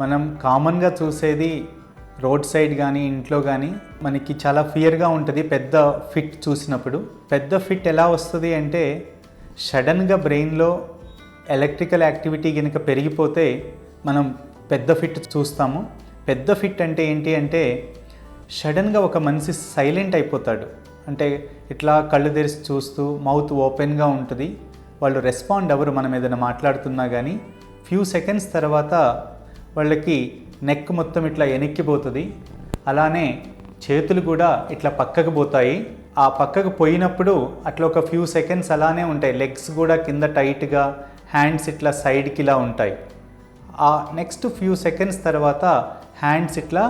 మనం కామన్గా చూసేది రోడ్ సైడ్ కానీ ఇంట్లో కానీ మనకి చాలా ఫియర్గా ఉంటుంది పెద్ద ఫిట్ చూసినప్పుడు. పెద్ద ఫిట్ ఎలా వస్తుంది అంటే సడన్గా బ్రెయిన్లో ఎలక్ట్రికల్ యాక్టివిటీ కనుక పెరిగిపోతే మనం పెద్ద ఫిట్ చూస్తాము. పెద్ద ఫిట్ అంటే ఏంటి అంటే సడన్గా ఒక మనిషి సైలెంట్ అయిపోతాడు. అంటే ఇట్లా కళ్ళు తెరిచి చూస్తూ మౌత్ ఓపెన్గా ఉంటుంది. వాళ్ళు రెస్పాండ్ అవ్వరు మనం ఏదైనా మాట్లాడుతున్నా కానీ. ఫ్యూ సెకండ్స్ తర్వాత వాళ్ళకి నెక్ మొత్తం ఇట్లా వెనక్కిపోతుంది అలానే చేతులు కూడా ఇట్లా పక్కకు పోతాయి. ఆ పక్కకు పోయినప్పుడు అట్లా ఒక ఫ్యూ సెకండ్స్ అలానే ఉంటాయి. లెగ్స్ కూడా కింద టైట్గా హ్యాండ్స్ ఇట్లా సైడ్కి ఇలా ఉంటాయి. ఆ నెక్స్ట్ ఫ్యూ సెకండ్స్ తర్వాత హ్యాండ్స్ ఇట్లా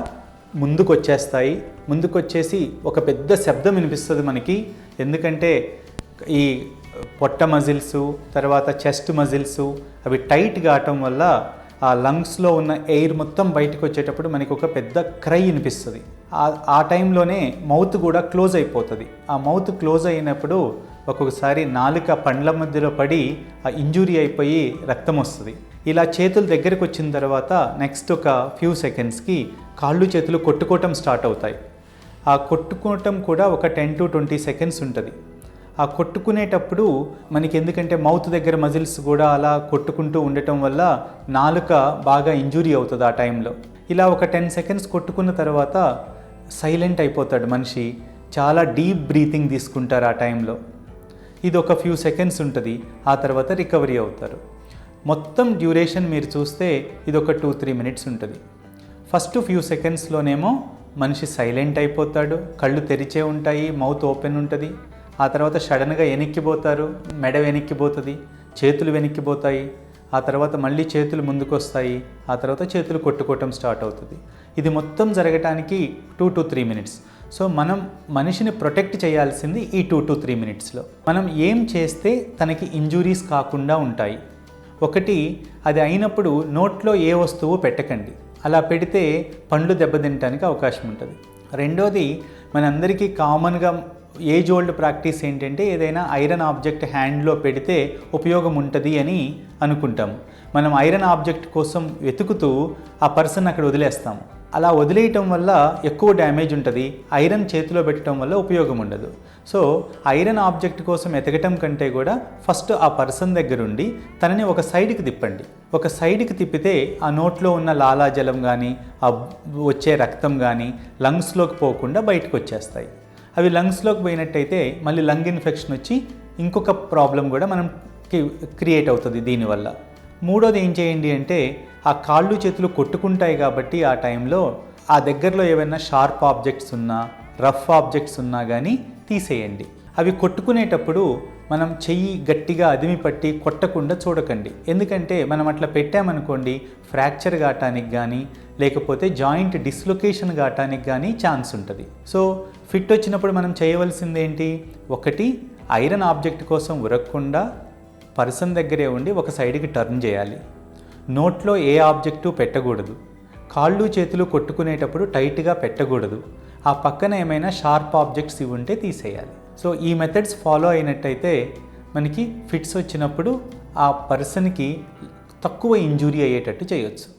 ముందుకు వచ్చేస్తాయి ముందుకు వచ్చేసి ఒక పెద్ద శబ్దం వినిపిస్తుంది మనకి. ఎందుకంటే ఈ పొట్ట మజిల్స్ తర్వాత చెస్ట్ మజిల్స్ అవి టైట్ కావటం వల్ల ఆ లంగ్స్లో ఉన్న ఎయిర్ మొత్తం బయటకు వచ్చేటప్పుడు మనకి ఒక పెద్ద క్రై వినిపిస్తుంది. ఆ- టైంలోనే మౌత్ కూడా క్లోజ్ అయిపోతుంది. ఆ మౌత్ క్లోజ్ అయినప్పుడు ఒక్కొక్కసారి నాలుక పండ్ల మధ్యలో పడి ఆ ఇంజురీ అయిపోయి రక్తం వస్తుంది. ఇలా చేతులు దగ్గరకు వచ్చిన తర్వాత నెక్స్ట్ ఒక ఫ్యూ సెకండ్స్కి కాళ్ళు చేతులు కొట్టుకోవటం స్టార్ట్ అవుతాయి. ఆ కొట్టుకోవటం కూడా ఒక టెన్ టు ట్వంటీ సెకండ్స్ ఉంటుంది. ఆ కొట్టుకునేటప్పుడు మనకి ఎందుకంటే మౌత్ దగ్గర మజిల్స్ కూడా అలా కొట్టుకుంటూ ఉండటం వల్ల నాలుక బాగా ఇంజురీ అవుతుంది ఆ టైంలో. ఇలా ఒక టెన్ సెకండ్స్ కొట్టుకున్న తర్వాత సైలెంట్ అయిపోతాడు మనిషి. చాలా డీప్ బ్రీతింగ్ తీసుకుంటారు ఆ టైంలో. ఇది ఒక ఫ్యూ సెకండ్స్ ఉంటుంది. ఆ తర్వాత రికవరీ అవుతారు. మొత్తం డ్యూరేషన్ మీరు చూస్తే ఇది ఒక టూ త్రీ మినిట్స్ ఉంటుంది. ఫస్ట్ ఫ్యూ సెకండ్స్లోనేమో మనిషి సైలెంట్ అయిపోతాడు. కళ్ళు తెరిచే ఉంటాయి. మౌత్ ఓపెన్ ఉంటుంది. ఆ తర్వాత సడన్గా వెనక్కిపోతారు మెడ వెనక్కిపోతుంది చేతులు వెనక్కిపోతాయి ఆ తర్వాత మళ్ళీ చేతులు ముందుకు వస్తాయి ఆ తర్వాత చేతులు కొట్టుకోవటం స్టార్ట్ అవుతుంది. ఇది మొత్తం జరగటానికి two to three minutes so మనం మనిషిని ప్రొటెక్ట్ చేయాల్సింది ఈ టూ టు త్రీ మినిట్స్లో మనం ఏం చేస్తే తనకి ఇంజురీస్ కాకుండా ఉంటాయి? ఒకటి అది అయినప్పుడు నోట్లో ఏ వస్తువు పెట్టకండి. అలా పెడితే పండ్లు దెబ్బతినటానికి అవకాశం ఉంటుంది. రెండోది మనందరికీ కామన్గా ఏజ్ ఓల్డ్ ప్రాక్టీస్ ఏంటంటే ఏదైనా ఐరన్ ఆబ్జెక్ట్ హ్యాండ్లో పెడితే ఉపయోగం ఉంటుంది అని అనుకుంటాం. మనం ఐరన్ ఆబ్జెక్ట్ కోసం వెతుకుతూ ఆ పర్సన్ అక్కడ వదిలేస్తాం. అలా వదిలేయటం వల్ల ఎక్కువ డ్యామేజ్ ఉంటుంది. ఐరన్ చేతిలో పెట్టడం వల్ల ఉపయోగం ఉండదు. సో ఐరన్ ఆబ్జెక్ట్ కోసం ఎతకటం కంటే కూడా ఫస్ట్ ఆ పర్సన్ దగ్గరుండి తనని ఒక సైడ్కి తిప్పండి. ఒక సైడ్కి తిప్పితే ఆ నోట్లో ఉన్న లాలాజలం కానీ ఆ వచ్చే రక్తం కానీ లంగ్స్లోకి పోకుండా బయటకు వచ్చేస్తాయి. అవి లంగ్స్లోకి పోయినట్టయితే మళ్ళీ లంగ్ ఇన్ఫెక్షన్ వచ్చి ఇంకొక ప్రాబ్లం కూడా మనం క్రియేట్ అవుతుంది దీనివల్ల. మూడోది ఏం చేయండి అంటే ఆ కాళ్ళు చేతులు కొట్టుకుంటాయి కాబట్టి ఆ టైంలో ఆ దగ్గరలో ఏవైనా షార్ప్ ఆబ్జెక్ట్స్ ఉన్నా రఫ్ ఆబ్జెక్ట్స్ ఉన్నా కానీ తీసేయండి. అవి కొట్టుకునేటప్పుడు మనం చెయ్యి గట్టిగా అదిమి పట్టి కొట్టకుండా చూడకండి. ఎందుకంటే మనం అట్లా పెట్టామనుకోండి ఫ్రాక్చర్ కావటానికి కానీ లేకపోతే జాయింట్ డిస్లొకేషన్ కావటానికి కానీ ఛాన్స్ ఉంటుంది. సో ఫిట్ వచ్చినప్పుడు మనం చేయవలసింది ఏంటి ఒకటి ఐరన్ ఆబ్జెక్ట్ కోసం ఉరక్కుండా పర్సన్ దగ్గరే ఉండి ఒక సైడ్కి టర్న్ చేయాలి. నోట్లో ఏ ఆబ్జెక్టు పెట్టకూడదు. కాళ్ళు చేతులు కొట్టుకునేటప్పుడు టైట్గా పెట్టకూడదు. ఆ పక్కన ఏమైనా షార్ప్ ఆబ్జెక్ట్స్ ఇవి ఉంటే తీసేయాలి. సో ఈ మెథడ్స్ ఫాలో అయినట్టయితే మనకి ఫిట్స్ వచ్చినప్పుడు ఆ పర్సన్కి తక్కువ ఇంజూరీ అయ్యేటట్టు చేయొచ్చు.